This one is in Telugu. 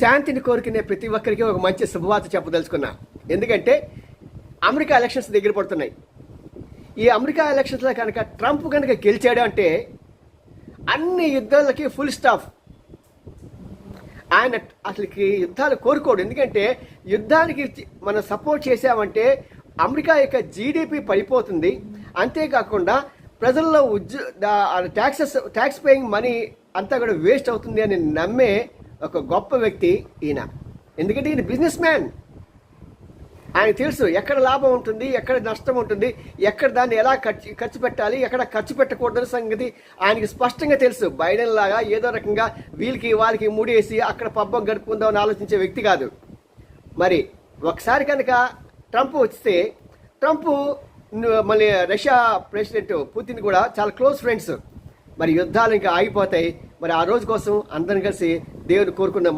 శాంతిని కోరుకునే ప్రతి ఒక్కరికి ఒక మంచి శుభవార్త చెప్పదలుచుకున్నా. ఎందుకంటే అమెరికా ఎలక్షన్స్ దగ్గర పడుతున్నాయి. ఈ అమెరికా ఎలక్షన్స్లో కనుక ట్రంప్ కనుక గెలిచాడు అంటే అన్ని యుద్ధాలకి ఫుల్ స్టాఫ్. ఆయన అసలుకి యుద్ధాలు కోరుకోడు. ఎందుకంటే యుద్ధానికి మనం సపోర్ట్ చేసామంటే అమెరికా యొక్క జీడిపి పడిపోతుంది. అంతేకాకుండా ప్రజల్లో ఉద్యో ట్యాక్సెస్ ట్యాక్స్ పేయింగ్ మనీ అంతా కూడా వేస్ట్ అవుతుంది అని నమ్మే ఒక గొప్ప వ్యక్తి ఈయన. ఎందుకంటే ఈయన బిజినెస్ మ్యాన్ ఆయన తెలుసు ఎక్కడ లాభం ఉంటుంది ఎక్కడ నష్టం ఉంటుంది ఎక్కడ దాన్ని ఎలా ఖర్చు ఖర్చు పెట్టాలి ఎక్కడ ఖర్చు పెట్టకూడదని సంగతి ఆయనకి స్పష్టంగా తెలుసు. బైడెన్ లాగా ఏదో రకంగా వీళ్ళకి వాళ్ళకి ముడేసి అక్కడ పబ్బం గడుపుకుందామని ఆలోచించే వ్యక్తి కాదు. మరి ఒకసారి కనుక ట్రంప్ వస్తే ట్రంప్ ను- మళ్ళీ రష్యా ప్రెసిడెంట్ పుతిన్ కూడా చాలా క్లోజ్ ఫ్రెండ్స్. మరి యుద్ధాలు ఇంకా ఆగిపోతాయి. మరి ఆ రోజు కోసం అందరం కలిసి దేవుని కోరుకున్న